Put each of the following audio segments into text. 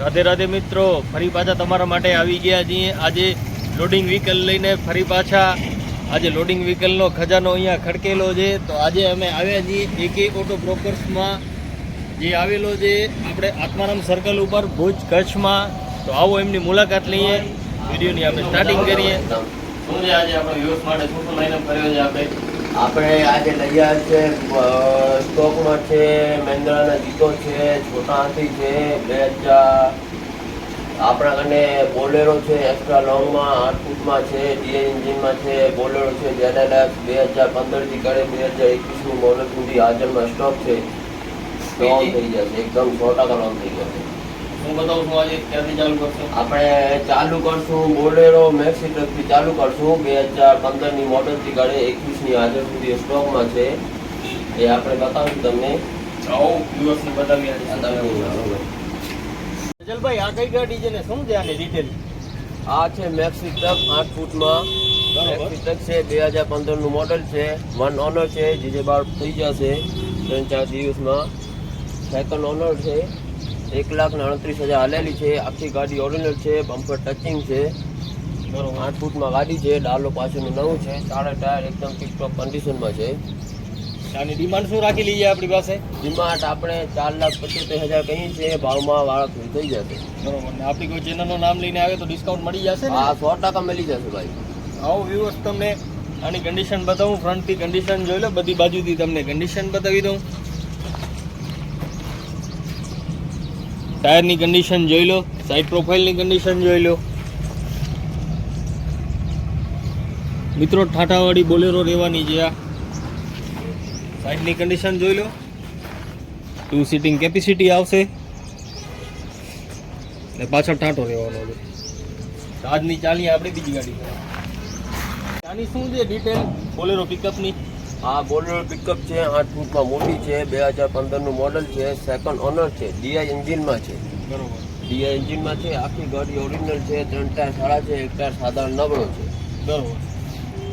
રાધે રાધે મિત્રો, ફરી પાછા તમારા માટે આવી ગયા છીએ. આજે લોડિંગ વ્હીકલ લઈને ફરી પાછા. આજે લોડિંગ વ્હીકલનો ખજાનો અહીંયા ખડકેલો છે. તો આજે અમે આવ્યા છીએ એકે ઓટો બ્રોકર્સમાં જે આવેલો છે આપણે આત્મારામ સર્કલ ઉપર ભુજ કચ્છમાં. તો આવો એમની મુલાકાત લઈએ. વિડીયોની આપણે સ્ટાર્ટિંગ કરીએ. આજે આપણે માટે? શું શું લાઈનઅપ કર્યો છે આપણે? આપણે આજે લઈ આવ્યા છે સ્ટોકમાં છે મહેન્દ્રાના ગીતો છે છોટા હાથી છે બે હજાર આપણા કને બોલેરો છે એક્સ્ટ્રા લોંગમાં આઠ ફૂટમાં છે ડીએ એન્જિનમાં છે બોલેરો છે જેડેલેક્સ બે હજાર પંદરથી કરે બે હજાર એકવીસનું મોડલ સુધી હાજરમાં સ્ટોક છે. લોંગ થઈ જશે એકદમ સો ટકા થઈ જશે. હું બતાવું છું આજે ક્યાંથી ચાલુ કરશું? આપણે ચાલુ કરશું બોલેરો મેક્સી ટ્રકથી ચાલુ કરશું. બે હજાર પંદરની મોડલથી કાઢે એકવીસની હાજર સુધી સ્ટોકમાં છે. એ આપણે બતાવીશું તમને. આવો બતાવી આજે. આ કઈ ગાડી છે ને? શું છે આની ડિટેલ આ છે મેક્સી ટ્રક આઠ ફૂટમાં. બરોબર. ટ્રક છે બે હજાર પંદરનું મોડલ છે. વન ઓનર છે જે બાર થઈ જશે ત્રણ ચાર દિવસમાં. સેકન્ડ ઓનર છે. એક લાખ ને અડત્રીસ હજાર હાલેલી છે. આખી ગાડી ઓરિજિનલ છે. બમ્પર ટચિંગ છે. બરોબર. આઠ ફૂટમાં ગાડી છે. ડાલો પાછળનું નવું છે. સાડા ટાયર એકદમ ટીપટોપ કન્ડિશનમાં છે. આની ડિમાન્ડ શું રાખી લઈએ આપણી પાસે? ડિમાન્ડ આપણે ચાર લાખ પચોતેર હજાર કહીએ છીએ. ભાવમાં વાળા થઈ થઈ જશે. બરોબર. ને આપણી કોઈ ચેનલનું નામ લઈને આવે તો ડિસ્કાઉન્ટ મળી જશે હા સો ટકા મળી જશે ભાઈ. આવો વ્યૂઅર્સ તમને આની કન્ડિશન બતાવું. ફ્રન્ટથી કન્ડિશન જોઈ લો. બધી બાજુથી તમને કન્ડિશન બતાવી દઉં. ટાયરની કન્ડિશન જોઈ લો સાઈડ પ્રોફાઇલની કન્ડિશન જોઈ લો. મિત્રો ઠાઠાવાળી બોલેરો રહેવાની છે આ. સાઈડની કન્ડિશન જોઈ લો. ટુ સીટિંગ કેપેસિટી આવશે. ને પાછળ ઠાઠો રહેવાનો છે. આજની ચાલી આપણે બીજી ગાડી આની શું છે ડિટેલ બોલેરો પિકઅપની આ બોલેરો પિકઅપ છે આઠ ફૂટમાં મોટી છે બે હજાર પંદરનું મોડલ છે સેકન્ડ ઓનર છે ડીઆઈ એન્જિનમાં છે. બરોબર. ડીઆઈ એન્જિનમાં છે આખી ગાડી ઓરિજિનલ છે ત્રણ ટાયર સાડા છે એક ટાયર સાધારણ નબળો છે. બરોબર.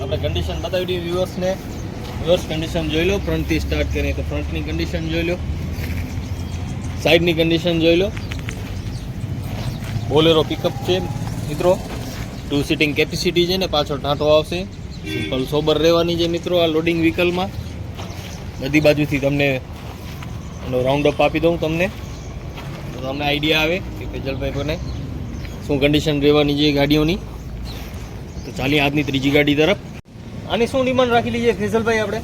આપણે કન્ડિશન બતાવી દઈએ વ્યુઅર્સને વ્યુઅર્સ કન્ડિશન જોઈ લો ફ્રન્ટથી સ્ટાર્ટ કરીએ તો ફ્રન્ટની કન્ડિશન જોઈ લો. સાઈડની કન્ડિશન જોઈ લો. બોલેરો પિકઅપ છે મિત્રો. ટુ સીટિંગ કેપેસિટી છે ને પાછળ ટાંટો આવશે. સિમ્પલ સોબર રહેવાની છે મિત્રો આ લોડિંગ વ્હીકલમાં બધી બાજુથી તમને એનો રાઉન્ડ અપ આપી દઉં તમને. તો તમને આઈડિયા આવે કે ફેજલભાઈ કોને શું કન્ડિશન રહેવાની છે ગાડીઓની. તો ચાલી આજની ત્રીજી ગાડી તરફ. આની શું ડિમાન્ડ રાખી છે ફેઝલભાઈ આપણે?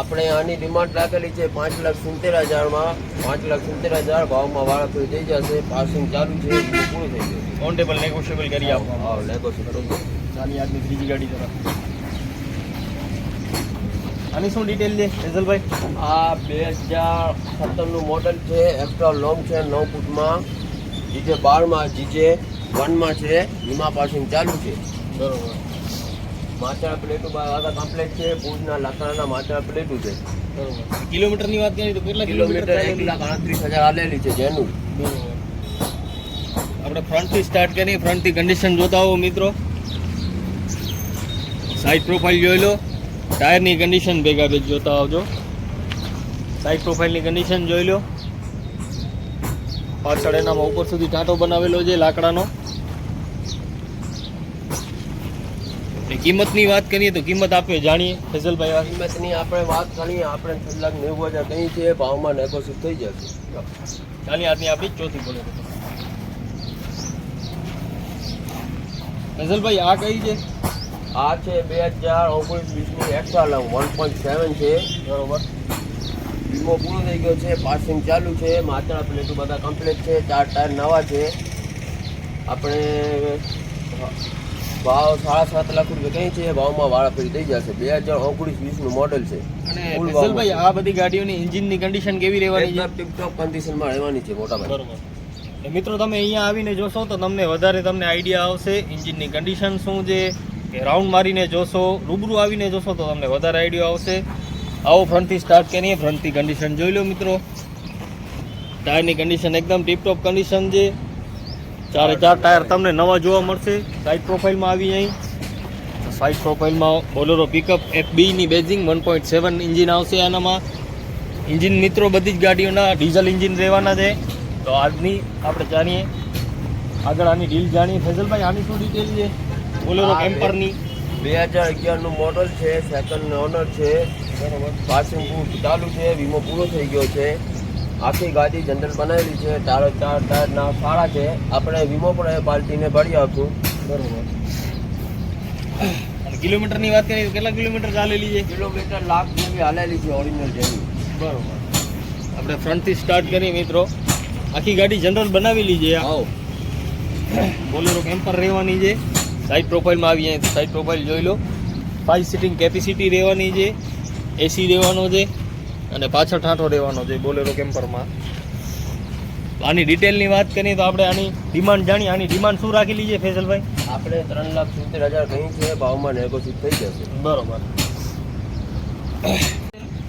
આપણે આની ડિમાન્ડ રાખેલી છે પાંચ લાખ સિત્તેર હજારમાં. પાંચ લાખ સિત્તેર હજાર ભાવમાં વાળા થઈ જશે. પાસિંગ ચાલુ છે પૂરું થઈ જશે. ઓન ટેબલ નેગોશિયેબલ કરી આપો. હા નેગોશિયેબલ ચાલી આજની ત્રીજી ગાડી તરફ. આની શું ડિટેલ છે ફેઝલભાઈ આ બે હજાર સત્તરનું મોડલ છે એક્સ્ટ્રા લોંગ છે નવ ફૂટમાં. જીજે બારમાં જીજે વનમાં છે વીમા પાસિંગ ચાલુ છે. બરોબર. માચા પ્લેટો બધા કમ્પ્લેટ છે ભુજના લાકડાના માચા પ્લેટો છે. બરોબર. કિલોમીટરની વાત કરીએ તો કેટલા કિલોમીટર એક લાખ આડત્રીસ હજાર આલેલી છે જેનું. આપણે ફ્રન્ટથી સ્ટાર્ટ કરીએ ફ્રન્ટથી કન્ડિશન જોતા હો મિત્રો. સાઈડ પ્રોફાઇલ જોઈ લો. ટાયરની કન્ડિશન ભેગા ભેગ જોતા આવજો. સાઈડ પ્રોફાઇલની કન્ડિશન જોઈ લો. પાછળ એનામાં ઉપર સુધી ટાંટો બનાવેલો છે લાકડાનો. કિંમતની વાત કરીએ તો કિંમત આપે જાણીએ. ફેઝલભાઈ આ કિંમતની આપણે વાત કરીએ આપણે છ નેવું હજાર કહીએ છીએ ભાવમાં નેગોશિયેટ થઈ જશે. ચાલી આજની આપણી ચોથી બોલે ફેઝલભાઈ આ કઈ છે? આ છે બે હજાર ઓગણીસ વીસની extra long one point seven છે. બરોબર. વીમો પૂરો થઈ ગયો છે પાસિંગ ચાલુ છે માચા પ્લેટો બધા કમ્પ્લીટ છે ચાર ટાયર નવા છે. આપણે ભાવ સાડા સાત લાખ રૂપિયા કઈ છે ભાવમાં વાળા ફરી થઈ જશે. બે હજાર ઓગણીસ વીસનું મોડલ છે. અને ભાઈ આ બધી ગાડીઓની એન્જિનની કન્ડિશન કેવી રહેવાની છે? ટિપટોપ કન્ડિશનમાં રહેવાની છે મોટા ભાઈ. બરોબર. મિત્રો તમે અહીંયા આવીને જોશો તો તમને વધારે તમને આઈડિયા આવશે એન્જિનની કન્ડિશન શું છે કે રાઉન્ડ મારીને જોશો, રૂબરૂ આવીને જોશો તો તમને વધારે આઈડિયા આવશે. આવો ફ્રન્ટથી સ્ટાર્ટ કરીએ ફ્રન્ટથી કન્ડિશન જોઈ લો મિત્રો. ટાયરની કન્ડિશન એકદમ ટીપટોપ કન્ડિશન છે. ચારે ચાર ટાયર તમને નવા જોવા મળશે. સાઈડ પ્રોફાઇલમાં આવી અહીં. સાઈડ પ્રોફાઇલમાં બોલેરો પિકઅપ એફ બીની બેઝિંગ વન પોઈન્ટ સેવન ઇન્જિન આવશે આનામાં. ઇન્જિન મિત્રો બધી જ ગાડીઓના ડીઝલ ઇન્જિન રહેવાના છે. તો આજની આપણે જાણીએ. આગળ આની ડીલ જાણીએ. ફેઝલભાઈ, આની શું ડિટેલ છે? બોલેરો કેમ્પરની બે હજાર અગિયારનું મોડલ છે સેકન્ડ ઓનર છે. બરોબર પાસિંગ બુક ચાલુ છે વીમો પૂરો થઈ ગયો છે. આખી ગાડી જનરલ બનાવેલી છે ચાર ચાર ટાયર ના સારા છે. આપણે વીમો પણ એ પાર્ટીને ભરી આપશું બરોબર. અને કિલોમીટરની વાત કરીએ તો કેટલા કિલોમીટર ચાલેલી છે? કિલોમીટર લાખ જેવી હાલેલી છે ઓરિજિનલ જેવી. બરોબર. આપણે ફ્રન્ટથી સ્ટાર્ટ કરીએ મિત્રો. આખી ગાડી જનરલ બનાવેલી છે આવો બોલેરો કેમ્પર રહેવાની છે. સાઈડ પ્રોફાઇલમાં આવીએ સાઈડ પ્રોફાઇલ જોઈ લો. ફાઇવ સીટિંગ કેપેસિટી રહેવાની છે એસી રહેવાનો છે અને પાછળ ઠાંઠો રહેવાનો છે બોલેરો કેમ્પરમાં આની ડિટેલની વાત કરીએ તો આપણે આની ડિમાન્ડ જાણીએ આની ડિમાન્ડ શું રાખેલી છે ફેઝલભાઈ? આપણે ત્રણ લાખ સિત્તેર હજાર કહી છે ભાવમાં નેગોશિયેટ થઈ જશે. બરોબર.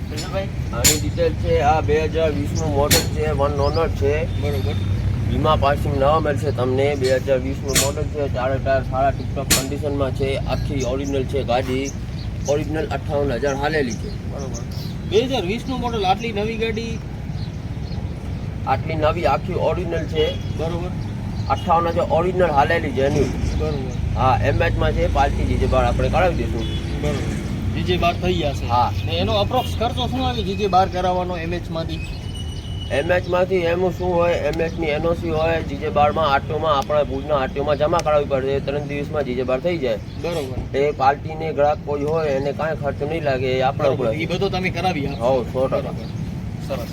ફેઝલભાઈ આની ડિટેલ છે આ બે હજાર વીસનું મોડલ છે વન ઓનર છે. બરોબર. વીમા પાસિંગ નવા મળશે. તમને બે હજાર વીસનું મોડલ છે ચારે ટાયર સારા ટીપટોપ કન્ડિશનમાં છે આખી ઓરિજિનલ છે ગાડી. ઓરિજિનલ અઠ્ઠાવન હજાર હાલેલી છે. બરાબર. બે હજાર વીસનું મોડલ આટલી નવી ગાડી? આટલી નવી આખી ઓરિજિનલ છે. બરાબર. અઠ્ઠાવન હજાર ઓરિજિનલ હાલેલી છે એની. બરાબર. હા એમએચમાં છે પાર્ટી જીજે બાર આપણે કરાવી દઈશું. બરાબર. જીજે બાર થઈ જશે હા. ને એનો અપ્રોક્સ ખર્ચો શું આવે? જીજે બાર કરાવવાનો એમએચમાંથી એમએચમાંથી એમનું શું હોય એમએચની એનઓસી હોય જીજે બારમાં આરટીઓમાં આપણા ભુજના આરટીઓમાં જમા કરાવવી પડે ત્રણ દિવસમાં જીજે બાર થઈ જાય. બરોબર. એ પાર્ટીને ગ્રાહક કોઈ હોય એને કાંઈ ખર્ચ નહીં લાગે એ આપણા ઉપર. એ બધું તમે કરાવી હોવ સો ટકા. સરસ.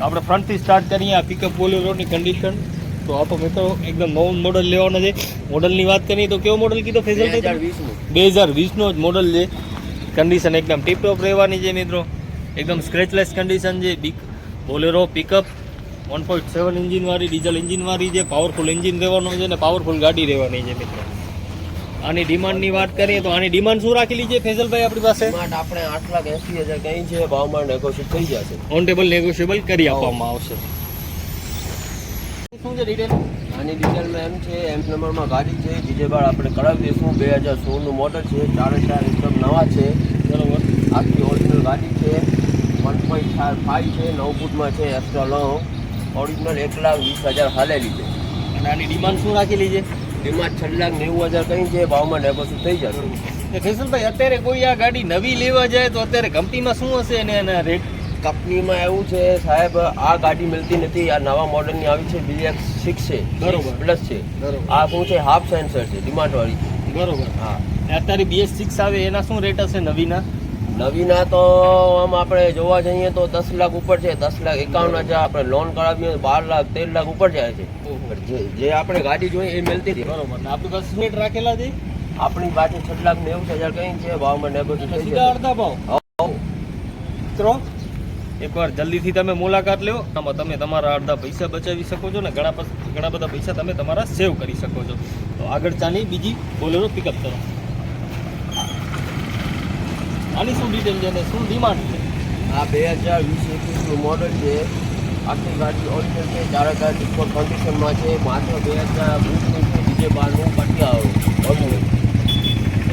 આપણે ફ્રન્ટથી સ્ટાર્ટ કરીએ આ પિકઅપ રોડની કન્ડિશન તો આપો મિત્રો એકદમ નવું મોડલ લેવાનો છે. મોડલની વાત કરીએ તો કેવો મોડલ કીધો? વીસનું. બે હજાર વીસનો જ મોડલ છે. કન્ડિશન એકદમ ટીપટોપ રહેવાની છે મિત્રો. એકદમ સ્ક્રેચલેસ કન્ડિશન છે. બિક Bolero pickup one point seven ઇન્જિનવાળી diesel ઇન્જિનવાળી જે પાવરફુલ એન્જિન રહેવાનું છે ને પાવરફુલ ગાડી રહેવાની છે મિત્રો. આની ડિમાન્ડની વાત કરીએ તો આની ડિમાન્ડ શું રાખેલી છે ફેઝલભાઈ આપણી પાસે? માટે આપણે આઠ લાખ એસી હજાર કઈ છે ભાવમાં નેગોશિયેટ થઈ જશે. ઓન ટેબલ નેગોશિયેબલ કરી આપવામાં આવશે. શું છે ડિટેલ આની ડિટેલમાં એમ છે એમ નંબરમાં ગાડી છે બીજે બાર આપણે કરાવી દઈશું. બે હજાર સોળનું મોડલ છે ચારે ચાર એકદમ નવા છે. બરોબર. આખી ઓરિજિનલ ગાડી છે. વન પોઈન્ટ ફાઈવ છે નવ ફૂટમાં છે એક્સ્ટ્રા લોંગ ઓરિજિનલ એક લાખ વીસ હજાર હાલેલી છે અને આની ડિમાન્ડ શું રાખેલી છે એમાં છ લાખ નેવું હજાર કંઈ છે ભાવમાં નેગોશિયેટ થઈ જશે. તો ફેઝલભાઈ અત્યારે કોઈ આ ગાડી નવી લેવા જાય તો અત્યારે કંપનીમાં શું હશે અને એના રેટ કંપનીમાં એવું છે સાહેબ આ ગાડી મળતી નથી આ નવા મોડલની આવી છે બીએક્સ સિક્સ છે બરોબર. પ્લસ છે. બરોબર. આ શું છે હાફ સેન્સર છે ડિમાન્ડ વાળી બરોબર. હા. અત્યારે બીએસ સિક્સ આવે એના શું રેટ હશે નવીના? નવીના તો આમ આપણે જોવા જઈએ તો દસ લાખ ઉપર છે દસ લાખ એકાવન હજાર આપણે લોન કરાવીએ તો બાર લાખ તેર લાખ ઉપર જાય છે. જે આપણે ગાડી જોઈએ એ મળતી હતી બરોબર. આપણે દસ મિનિટ રાખેલા છે? આપણી પાસે છ લાખ નેવું હજાર કઈ છે ભાવમાં નેગોશિયેશન અડધા ભાવ. મિત્રો એકવાર જલ્દીથી તમે મુલાકાત લો. આમાં તમે તમારા અડધા પૈસા બચાવી શકો છો ને ઘણા ઘણા બધા પૈસા તમે તમારા સેવ કરી શકો છો. તો આગળ ચાલી બીજી બોલેરો પિકઅપ કરો આની શું ડિટેલ છે અને શું ડિમાન્ડ છે? આ બે હજાર વીસ એકવીસનું મોડલ છે. આખી ગાડી ઓરિજિનલ છે. ચારે ચાર ડિસ્કો કન્ડિશનમાં છે. માત્ર બે હજાર વીસનું છે બીજે બારનું પટિયા ઓરિજિનલ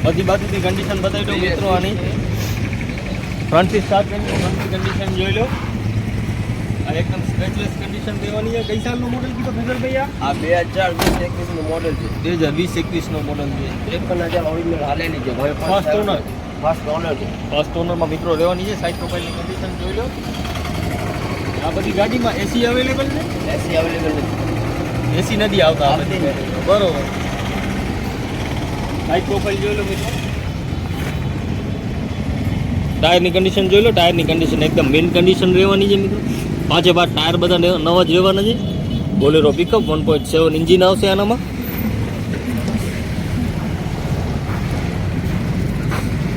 બધી બાજુથી કન્ડિશન બતાવી દો મિત્રો આની. ફ્રન્ટથી સ્ટાર્ટ કરીને ફ્રન્ટની કન્ડિશન જોઈ લો. આ એકદમ સ્ક્રેચલેસ કન્ડિશન રહેવાની છે. કઈ સાલનું મોડલ કીધો ફેઝલ ભૈયા? આ બે હજાર વીસ એકવીસનું મોડલ છે. બે હજાર વીસ એકવીસનો મોડલ છે. ત્રેપન હજાર ઓરિજિનલ હાલેલી છે. First owner. ફર્સ્ટ ઓનર છે. ફર્સ્ટ ઓનરમાં મિત્રો રહેવાની છે સાઈડ પ્રોફાઇલની કન્ડિશન જોઈ લો. આ બધી ગાડીમાં એસી અવેલેબલ છે? એસી અવેલેબલ નથી. એસી નથી આવતા આ બધી. બરોબર. સાઈડ પ્રોફાઇલ જોઈ લો મિત્રો. ટાયરની કન્ડિશન જોઈ લો. ટાયરની કન્ડિશન એકદમ મેન કન્ડિશન રહેવાની છે મિત્રો. પાંચે પાંચ ટાયર બધા નવા જ રહેવાના છે. Bolero pickup one point seven engine આવશે આનામાં.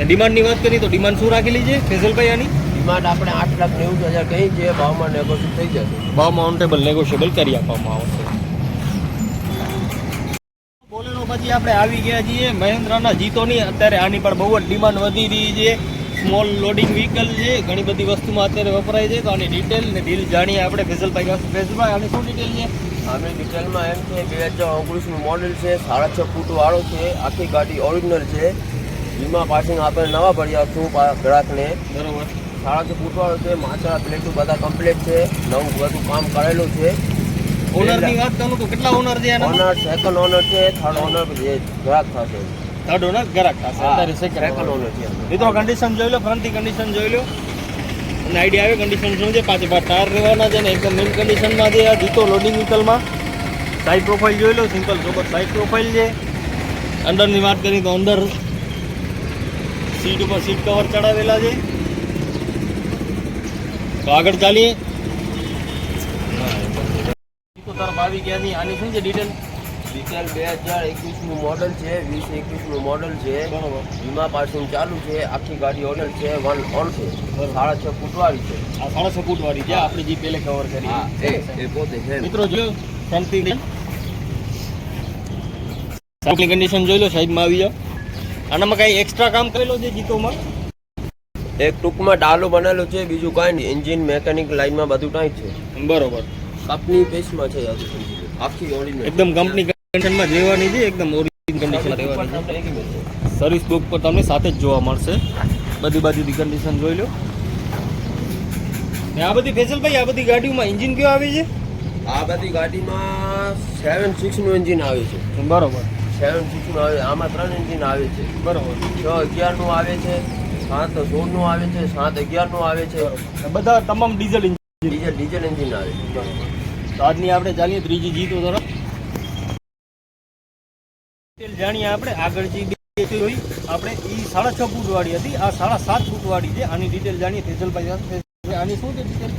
ડિમાન્ડની વાત કરીએ તો ડિમાન્ડ શું રાખેલી છે ફેઝલભાઈ આની ડિમાન્ડ આપણે આઠ લાખ નેવું હજાર કહી છે ભાવમાં નેગોશિયેટ થઈ જશે. ભાવમાં માઉન્ટેબલ ટેબલ નેગોશિયેબલ કરી આપવામાં આવશે. બોલેરો પછી આપણે આવી ગયા છીએ. મહેન્દ્રના જીતોની અત્યારે આની પણ બહુ જ ડિમાન્ડ વધી રહી છે. સ્મોલ લોડિંગ વ્હીકલ છે. ઘણી બધી વસ્તુમાં અત્યારે વપરાય છે. તો આની ડિટેલ ને બિલ જાણીએ આપણે ફેઝલભાઈ પાસે. ફેઝલભાઈ આની શું ડિટેલ છે? આની ડિટેલમાં એમ છે બે હજાર ઓગણીસનું મોડેલ છે. સાડા છ ફૂટવાળો છે. આખી ગાડી ઓરિજિનલ છે. વીમા પાસિંગ આપણે નવા ભર્યા છું ગ્રાહકને. બરોબર. છ ફૂટ છે માછા પ્લેટું બધા કમ્પ્લીટ છે. નવું બધું કામ કરેલું છે. ઓનરની વાત કરું તો કેટલા ઓનર છે ઓનર સેકન્ડ ઓનર છે થર્ડ ઓનર જે ગ્રાહક થશે. થર્ડ ઓનર ગરાક થશે. અત્યારે સેકન્ડ ઓનર છે મિત્રો કન્ડિશન જોઈ લો ફ્રન્ટની કન્ડિશન જોઈ લો. અને આઈડિયા આવે કન્ડિશન શું છે પાછી પાછ ટાયર રહેવાના છે ને એકદમ મેન કન્ડિશનમાં છે આ જીતો લોડિંગ વ્હીકલમાં સાઈડ પ્રોફાઇલ જોઈ લો સિમ્પલ સોબર સાઈડ પ્રોફાઇલ છે. અંદરની વાત કરીએ તો અંદર સીટ ઉપર સીટ કવર ચડાવેલા છે. તો આગળ ચાલીએ. તરફ આવી ગયા છે. આની શું છે ડિટેલ ડિટેલ બે હજાર એકવીસનું મોડલ છે વીસ એકવીસનું મોડલ છે. બરોબર. વીમા પાસિંગ ચાલુ છે. આખી ગાડી ઓનર છે વન ઓન છે. સાડા છ ફૂટવાળી છે. આ સાડા છ ફૂટ વાળી છે આપણે જે પેલે કવર કરી હા એ એ પોતે છે. મિત્રો જો ફ્રન્ટથી સાઈડની કન્ડિશન જોઈ લો સાહેબમાં આવી જાઓ. આનામાં કઈ એક્સ્ટ્રા કામ કરેલો છે જીતોમાં એક ટૂંકમાં ડાલો બનેલો છે બીજું કાંઈ નહીં. એન્જિન મેકેનિક લાઈનમાં બધું ટાઈટ છે. બરોબર. કંપની પેસમાં છે આખી ઓરિજિનલ એકદમ કંપની કન્ડિશનમાં રહેવાની છે એકદમ ઓરિજિનલ કન્ડિશનમાં રહેવાની છે. સર્વિસ બુક પર તમને સાથે જ જોવા મળશે. બધી બાજુની કન્ડિશન જોઈ લો. ને આ બધી ફેસલભાઈ આ બધી ગાડીઓમાં એન્જિન કયો આવે છે? આ બધી ગાડીમાં સેવન સિક્સનું એન્જિન આવે છે. બરોબર. સેવન સિક્સનું આવે આમાં ત્રણ એન્જિન આવે છે. બરોબર. છ અગિયારનું આવે છે સાત સોળનું આવે છે સાત અગિયારનું આવે છે. બધા તમામ diesel engine diesel diesel engine આવે છે તો આજની આપણે ચાલીએ ત્રીજી જીતો તરફ ડિટેલ જાણીએ આપણે આગળ જે જોઈ આપણે એ સાડા છ ફૂટ વાળી હતી આ સાડા સાત ફૂટ વાળી છે આની ડિટેલ જાણીએ સાથે. આની શું છે ડિટેલ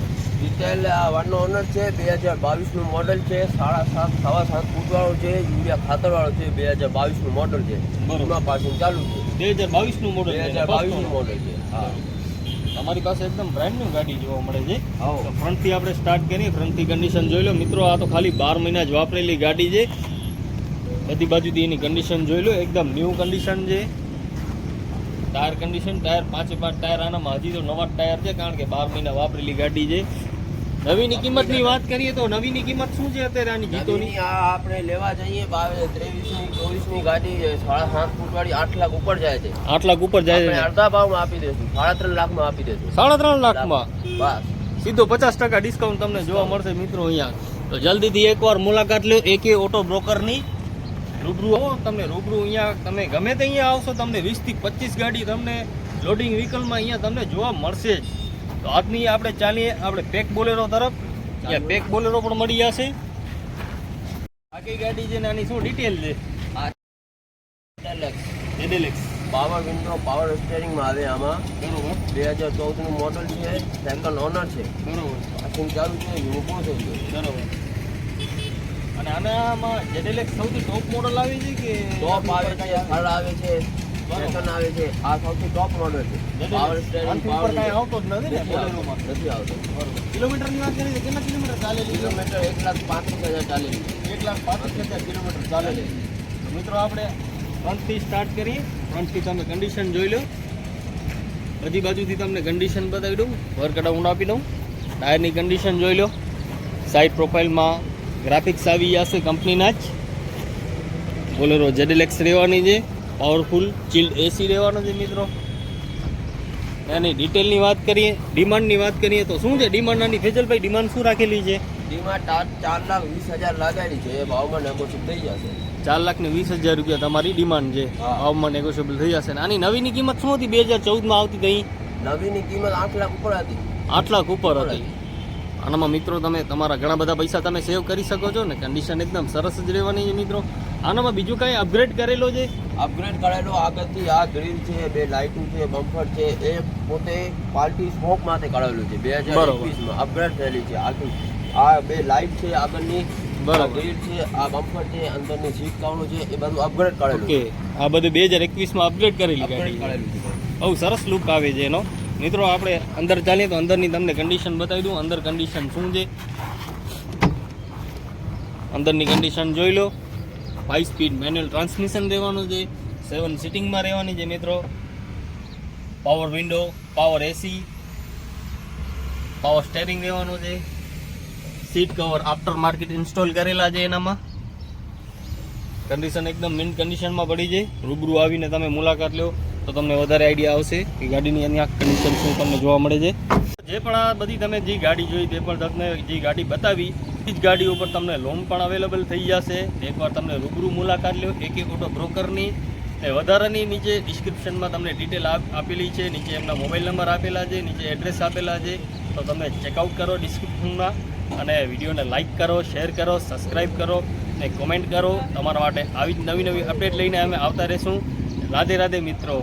ડિટેલ વનનો ઓનર છે બે હજાર બાવીસનું મોડલ છે સાડા સાત સવા સાત ફૂટવાળો છે યુરિયા ખાતરવાળો છે બે હજાર બાવીસનું મોડલ છે જૂના પાસિંગ ચાલુ છે. બે હજાર બાવીસનું મોડલ બે હજાર બાવીસનું મોડલ છે હા. તમારી પાસે એકદમ બ્રાન્ડ ન્યુ ગાડી જોવા મળે છે. તો ફ્રન્ટથી આપણે સ્ટાર્ટ કરીએ ફ્રન્ટથી કન્ડિશન જોઈ લો. મિત્રો આ તો ખાલી બાર મહિના જ વાપરેલી ગાડી છે. બધી બાજુથી એની કન્ડિશન જોઈ લો. એકદમ ન્યૂ કન્ડિશન છે. ટાયર કન્ડિશન ટાયર પાંચે પાંચ ટાયર આનામાં હજી તો નવા જ ટાયર છે કારણ કે બાર મહિના વાપરેલી ગાડી છે. નવીની કિંમતની વાત કરીએ તો નવીની કિંમત શું છે અત્યારે આની જીતોની આ આપણે લેવા જઈએ બાવીસ ત્રેવીસની ચોવીસની ગાડી છે, સાડા સાત ફૂટવાળી આઠ લાખ ઉપર જાય છે. આઠ લાખ ઉપર જાય છે. અડધા ભાવમાં આપી દેશું સાડા ત્રણ લાખમાં આપી દેશું સાડા ત્રણ લાખમાં? બસ. સીધો પચાસ ટકા ડિસ્કાઉન્ટ તમને જોવા મળશે મિત્રો અહીંયા. તો જલ્દીથી એકવાર મુલાકાત લો એકે ઓટો બ્રોકરની. રૂબરૂ આવો તમને રૂબરૂ અહીંયા તમે ગમે તે અહીંયા આવશો તમને વીસથી પચીસ ગાડી તમને લોડિંગ વ્હીકલમાં અહીંયા તમને જોવા મળશે જ. તો આજની આપણે ચાલીએ આપણે પેક બોલેરો તરફ. ત્યાં પેક બોલેરો પણ મળી જશે. આખી ગાડી છે ને આની શું ડિટેલ છે? એડેલેક્સ પાવર વિન્ડો પાવર સ્ટેરિંગમાં આવે આમાં. બરોબર. બે હજાર ચૌદનું મોડલ છે સેકન્ડ ઓનર છે. બરોબર. પાસિંગ ચાલુ છે યુનિફોર્મ થઈ ગયો. બરોબર. અને આનામાં જેડેલેક્સ સૌથી ટોપ મોડલ આવી છે કે ટોપ આવે છે થર્ડ આવે? છે સેકન્ડ આવે છે આ સૌથી ટોપ મોડલ છે. પાવર સ્ટેરિંગ પાવર કાંઈ આવતો જ નથી ને બોલેરોમાં. નથી આવતો. કિલોમીટરની વાત કરીએ કેટલા કિલોમીટર ચાલેલી? કિલોમીટર એક લાખ પાંત્રીસ હજાર ચાલેલી. એક લાખ પાંત્રીસ હજાર કિલોમીટર ચાલેલી. તો મિત્રો આપણે ફ્રન્ટથી સ્ટાર્ટ કરીએ. ફ્રન્ટથી તમે કન્ડિશન જોઈ લો. બધી બાજુથી તમને કન્ડિશન બતાવી દઉં. વર્કડા ઊંડા આપી દઉં. ટાયરની કન્ડિશન જોઈ લો. સાઈડ પ્રોફાઇલમાં ગ્રાફિક્સ આવી જશે કંપનીના જ. બોલેરો જેડેલેક્સ રહેવાની છે. પાવરફુલ ચિલ્ડ એસી રહેવાનો છે મિત્રો. એની ડિટેલની વાત કરીએ ડિમાન્ડની વાત કરીએ તો શું છે? ડિમાન્ડ આની ફેજલભાઈ ડિમાન્ડ શું રાખેલી છે? ડિમાન્ડ ચાર લાખ વીસ હજાર લાગેલી છે એ ભાવમાં નેગોશિયેટ થઈ જશે. ચાર લાખ ને વીસ હજાર રૂપિયા તમારી ડિમાન્ડ છે. ભાવમાં નેગોશિયેબલ થઈ જશે આની નવીની કિંમત શું હતી? બે હજાર ચૌદમાં આવતી હતી નવીની કિંમત આઠ લાખ ઉપર હતી. આઠ લાખ ઉપર હતી. આનામાં મિત્રો તમે તમારા ઘણા બધા પૈસા તમે સેવ કરી શકો છો ને. કન્ડિશન એકદમ સરસ જ રહેવાની છે મિત્રો. આનામાં બીજું કાંઈ અપગ્રેડ કરેલો છે? અપગ્રેડ કરેલો આગળથી આ ગ્રીલ છે બે લાઇટો છે બમ્પર છે એ પોતે પાર્ટી સ્મોક માટે કરેલું છે બે હજાર એકવીસમાં. અપગ્રેડ થયેલી છે આખી. આ બે લાઇટ છે આગળની બરાબર. છે આ બમ્પર છે અંદરની સીટ કાવણું છે એ બધું અપગ્રેડ કરેલું ઓકે. આ બધું બે હજાર એકવીસમાં અપગ્રેડ કરેલી ગાડી. છે. બહુ સરસ લુક આવે છે એનો. મિત્રો આપણે અંદર ચાલીએ તો અંદરની તમને કન્ડિશન બતાવી દઉં. અંદર કન્ડિશન શું છે? અંદરની કન્ડિશન જોઈ લો. ફાઇવ સ્પીડ મેન્યુઅલ ટ્રાન્સમિશન રહેવાનું છે. સેવન સિટિંગમાં રહેવાની છે મિત્રો. Power window power AC power steering રહેવાનું છે. Seat cover after market install કરેલા છે એનામાં. કન્ડિશન એકદમ મિન્ટ કન્ડિશનમાં પડી જાય રૂબરૂ આવીને તમે મુલાકાત લો તો તમને વધારે આઈડિયા આવશે કે ગાડીની અહીંયા કન્ડિશન શું તમને જોવા મળે છે. જે પણ આ બધી તમે જે ગાડી જોઈ તે પણ તમને જે ગાડી બતાવી એ જ ગાડી ઉપર તમને લોન પણ અવેલેબલ થઈ જશે. એકવાર તમને રૂબરૂ મુલાકાત લો. એક એક ઓટો બ્રોકરની એ વધારાની નીચે ડિસ્ક્રિપ્શનમાં તમને ડિટેલ આપેલી છે. નીચે એમના મોબાઈલ નંબર આપેલા છે. નીચે એડ્રેસ આપેલા છે. તો તમે ચેકઆઉટ કરો ડિસ્ક્રિપ્શનમાં અને વિડીયોને લાઇક કરો શેર કરો સબસ્ક્રાઈબ કરો ને કોમેન્ટ કરો. તમારા માટે આવી જ નવી નવી અપડેટ લઈને અમે આવતા રહીશું. રાધે રાધે મિત્રો.